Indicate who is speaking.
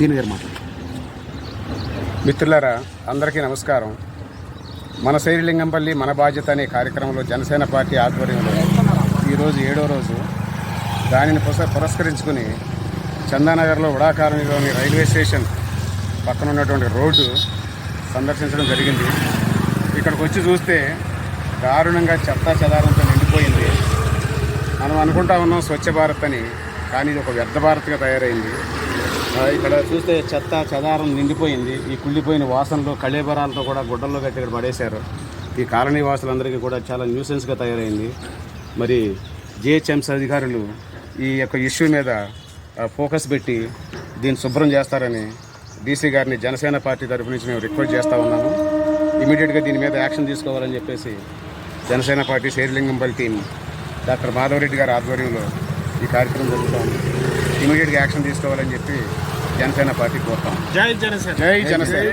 Speaker 1: Senior గారు
Speaker 2: మిత్రులారా అందరికీ నమస్కారం. మన శైలింగంపల్లి మన బాధ్యత అనే కార్యక్రమంలో జనసేన పార్టీ ఆధ్వర్యంలో ఈరోజు ఏడో రోజు దానిని పురస్ పురస్కరించుకుని చందానగర్లో ఉడాకాలనీలోని రైల్వే స్టేషన్ పక్కన ఉన్నటువంటి రోడ్డు సందర్శించడం జరిగింది. ఇక్కడికి వచ్చి చూస్తే దారుణంగా చెత్తా చెదారంతో నిండిపోయింది. మనం అనుకుంటా ఉన్నాం స్వచ్ఛ భారత్ అని కానీ ఇది ఒక వ్యర్థ భారత్గా తయారైంది. ఇక్కడ చూస్తే చెత్త చెదారం నిండిపోయింది. ఈ కుళ్ళిపోయిన వాసనలు కళేబరాలతో కూడా గుడ్డల్లో కట్టి ఇక్కడ పడేశారు. ఈ కాలనీ వాసులందరికీ కూడా చాలా న్యూసెన్స్గా తయారైంది. మరి జిహెచ్ఎంసీ అధికారులు ఈ యొక్క ఇష్యూ మీద ఫోకస్ పెట్టి దీన్ని శుభ్రం చేస్తారని డీసీ గారిని జనసేన పార్టీ తరఫు నుంచి మేము రిక్వెస్ట్ చేస్తూ ఉన్నాము. ఇమీడియట్గా దీని మీద యాక్షన్ తీసుకోవాలని చెప్పేసి Janasena party Serilingampally team doctor Madhavareddy గారి ఆధ్వర్యంలో ఈ కార్యక్రమం జరుగుతోంది. ఇమీడియట్గా యాక్షన్ తీసుకోవాలని చెప్పి జనసేన పార్టీ కోరుతాం.
Speaker 3: జై జనసేన.
Speaker 2: జై జనసేన.